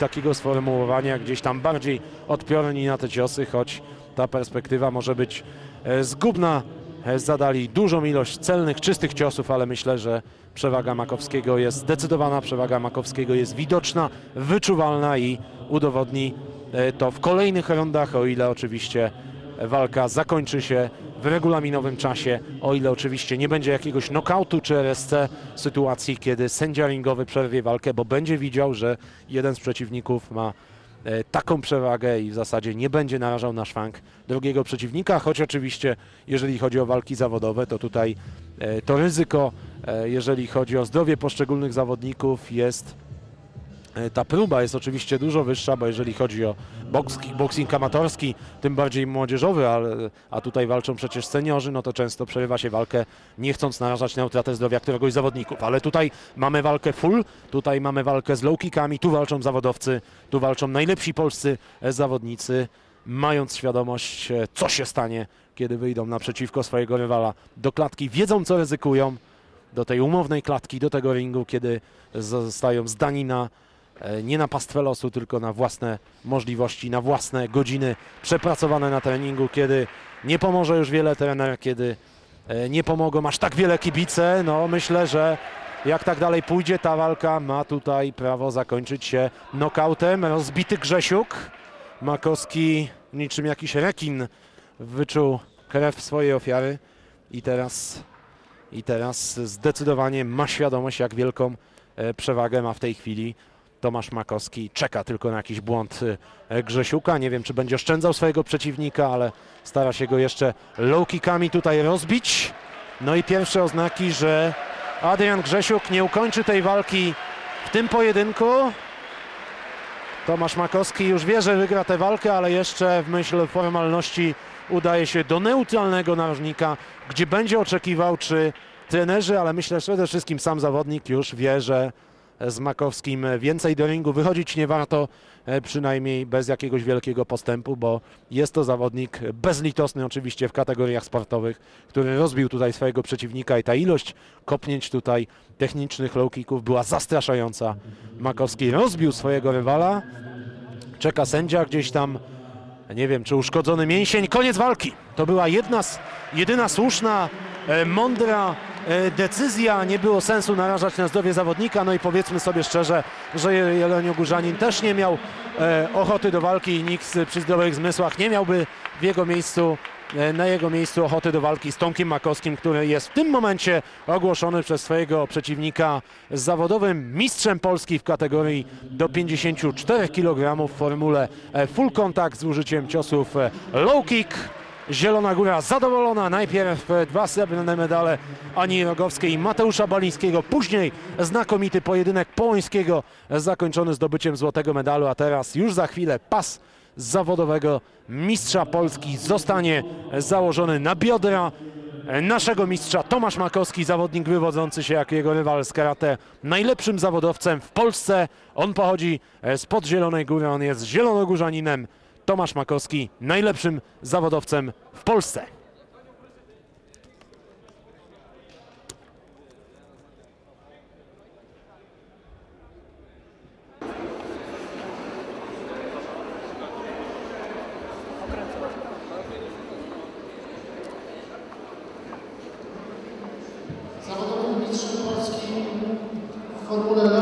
takiego sformułowania, gdzieś tam bardziej odpiorni na te ciosy, choć ta perspektywa może być e, zgubna. E, Zadali dużą ilość celnych, czystych ciosów, ale myślę, że przewaga Makowskiego jest zdecydowana, przewaga Makowskiego jest widoczna, wyczuwalna i udowodni e, to w kolejnych rundach, o ile oczywiście walka zakończy się w regulaminowym czasie, o ile oczywiście nie będzie jakiegoś knockoutu czy RSC sytuacji, kiedy sędzia ringowy przerwie walkę, bo będzie widział, że jeden z przeciwników ma e, taką przewagę i w zasadzie nie będzie narażał na szwank drugiego przeciwnika, choć oczywiście jeżeli chodzi o walki zawodowe, to tutaj e, to ryzyko, e, jeżeli chodzi o zdrowie poszczególnych zawodników jest Ta próba jest oczywiście dużo wyższa, bo jeżeli chodzi o boks, kickboxing amatorski, tym bardziej młodzieżowy, ale, a tutaj walczą przecież seniorzy, no to często przerywa się walkę, nie chcąc narażać na utratę zdrowia któregoś z zawodników. Ale tutaj mamy walkę full, tutaj mamy walkę z low kickami, tu walczą zawodowcy, tu walczą najlepsi polscy e, zawodnicy, mając świadomość, e, co się stanie, kiedy wyjdą naprzeciwko swojego rywala do klatki, wiedzą co ryzykują, do tej umownej klatki, do tego ringu, kiedy zostają zdani na e, nie na pastwę losu, tylko na własne możliwości, na własne godziny przepracowane na treningu, kiedy nie pomoże już wiele trener, kiedy e, nie pomogą aż tak wiele kibice. No myślę, że jak tak dalej pójdzie, ta walka ma tutaj prawo zakończyć się nokautem. Rozbity Grzesiuk. Makowski niczym jakiś rekin wyczuł krew swojej ofiary i teraz i teraz zdecydowanie ma świadomość, jak wielką e, przewagę ma w tej chwili Tomasz Makowski. Czeka tylko na jakiś błąd e, Grzesiuka. Nie wiem, czy będzie oszczędzał swojego przeciwnika, ale stara się go jeszcze low kickami tutaj rozbić. No i pierwsze oznaki, że Adrian Grzesiuk nie ukończy tej walki w tym pojedynku. Tomasz Makowski już wie, że wygra tę walkę, ale jeszcze w myśl formalności udaje się do neutralnego narożnika, gdzie będzie oczekiwał, czy trenerzy, ale myślę, że przede wszystkim sam zawodnik już wie, że z Makowskim więcej do ringu wychodzić nie warto, e, przynajmniej bez jakiegoś wielkiego postępu, bo jest to zawodnik bezlitosny oczywiście w kategoriach sportowych, który rozbił tutaj swojego przeciwnika i ta ilość kopnięć tutaj technicznych low kicków była zastraszająca. Makowski rozbił swojego rywala, czeka sędzia gdzieś tam, nie wiem, czy uszkodzony mięsień. Koniec walki. To była jedna, jedyna słuszna, e, mądra decyzja. Nie było sensu narażać na zdrowie zawodnika. No i powiedzmy sobie szczerze, że Je- Jelonio Górzanin też nie miał e, ochoty do walki i nikt przy zdrowych zmysłach nie miałby w jego miejscu e, na jego miejscu ochoty do walki z Tomkiem Makowskim, który jest w tym momencie ogłoszony przez swojego przeciwnika zawodowym mistrzem Polski w kategorii do 54 kg w formule e, full contact z użyciem ciosów e, low kick. Zielona Góra zadowolona. Najpierw dwa srebrne medale Ani Rogowskiej i Mateusza Balińskiego. Później znakomity pojedynek Połońskiego zakończony zdobyciem złotego medalu, a teraz już za chwilę pas zawodowego mistrza Polski zostanie założony na biodra naszego mistrza Tomasz Makowski, zawodnik wywodzący się jak jego rywal z karate, najlepszym zawodowcem w Polsce. On pochodzi spod Zielonej Góry, on jest zielonogórzaninem. Tomasz Makowski najlepszym zawodowcem w Polsce. Polski w Formule